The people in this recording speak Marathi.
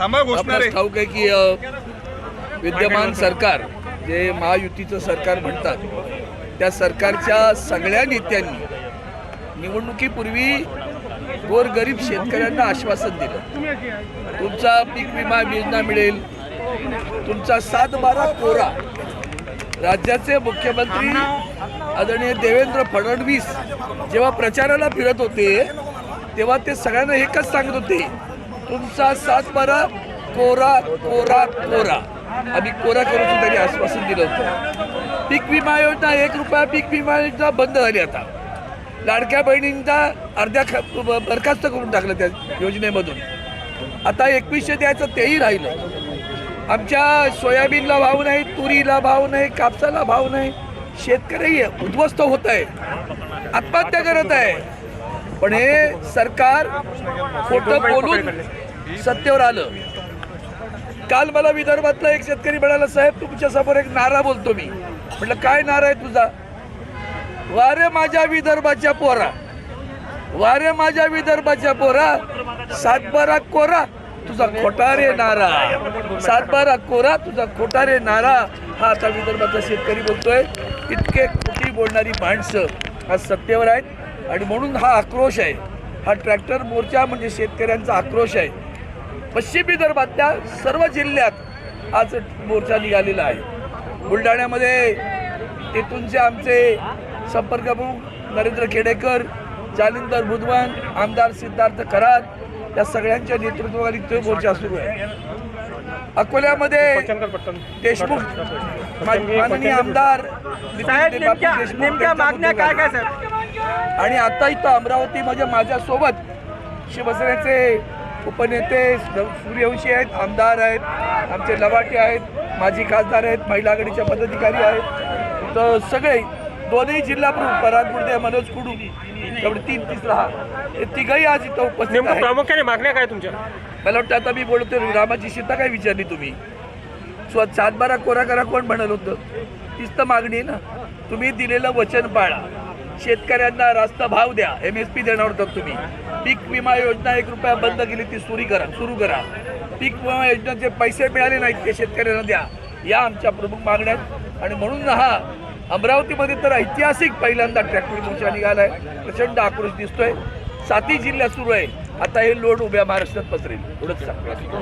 आपणास ठाऊक आहे की विद्यमान सरकार जे महायुतीचं सरकार म्हणतात त्या सरकारच्या सगळ्या नेत्यांनी निवडणुकीपूर्वी गोरगरीब शेतकऱ्यांना आश्वासन दिलं. तुमचा पीक विमा योजना मिळेल. तुमचा सात बारा कोरा. राज्याचे मुख्यमंत्री आदरणीय देवेंद्र फडणवीस जेव्हा प्रचाराला फिरत होते तेव्हा ते सगळ्यांना एकच सांगत होते तुमचा सात बारा कोरा कोरा कोरा. आम्ही कोरा करून त्यांनी आश्वासन दिलं होतं. पीक विमा योजना एक रुपया पीक विमा योजना बंद झाली आता. लाडक्या बहिणींचा अर्ध्या ख बरखास्त करून टाकलं त्या योजनेमधून. आता एकवीसशे द्यायचं तेही राहिलं. आमच्या सोयाबीनला भाव नाही तुरीला भाव नाही कापसाला भाव नाही. शेतकरी उद्ध्वस्त होत आहे. आत्महत्या करत आहे. पण हे सरकार खोटं बोलून सत्तेवर आलं. काल मला विदर्भातला एक शेतकरी म्हणाला साहेब तुमच्यासमोर एक नारा बोलतो मी. म्हटलं काय नारा आहे तुझा? वारे माझ्या विदर्भाच्या पोरा. वारे माझ्या विदर्भाच्या पोरा सातबारा कोरा तुझा खोटारे नारा. सातबारा कोरा तुझा खोटारे नारा. हा आता विदर्भाचा शेतकरी बोलतोय. इतके खोटी बोलणारी माणसं आज सत्तेवर आहेत. आणि म्हणून हा आक्रोश आहे. हा ट्रॅक्टर मोर्चा म्हणजे शेतकऱ्यांचा आक्रोश आहे. पश्चिम विदर्भातल्या सर्व जिल्ह्यात आज मोर्चा निघालेला आहे. बुलढाण्यामध्ये तेथूनचे आमचे संपर्क प्रमुख नरेंद्र खेडेकर जालिंदर बुधवान आमदार सिद्धार्थ कराड या सगळ्यांच्या नेतृत्वाखाली तो मोर्चा सुरू आहे. अकोल्यामध्ये देशमुख माननीय आमदार देशमुख मागण्या काय काय. सर आणि आता इथं अमरावती म्हणजे माझ्यासोबत शिवसेनेचे उपनेते सूर्यवंशी आहेत आमदार आहेत आमचे लवाटे आहेत माजी खासदार आहेत महिला आघाडीच्या पदाधिकारी आहेत. तर सगळे दोन्ही जिल्हा प्रमुख पराग गुर्दे मनोज कुडू तेवढे तीन तिसरा हा हे तिघही आज इथं उपस्थित प्रामुख्याने मागण्या काय तुमच्या? मला वाटतं आता मी बोलतो रामाची सीता काय विचारली तुम्ही? स्व सातबारा कोरा करा कोण म्हणाल होतं? तीच तर मागणी आहे ना. तुम्ही दिलेलं वचन पाळा. शेतकऱ्यांना रास्त भाव द्या एम एस पी देणार होतात तुम्ही. पीक विमा योजना एक रुपया बंद केली ती सुरू करा सुरू करा. पीक विमा योजनेचे पैसे मिळाले नाहीत ते शेतकऱ्यांना द्या. या आमच्या प्रमुख मागण्या आहेत. आणि म्हणून हा अमरावतीमध्ये तर ऐतिहासिक पहिल्यांदा ट्रॅक्टर मोर्चा आहे प्रचंड आक्रोश दिसतोय. साती जिल्ह्यात सुरू आहे. आता हे लोड उभ्या महाराष्ट्रात पसरेल. एवढंच सांगतो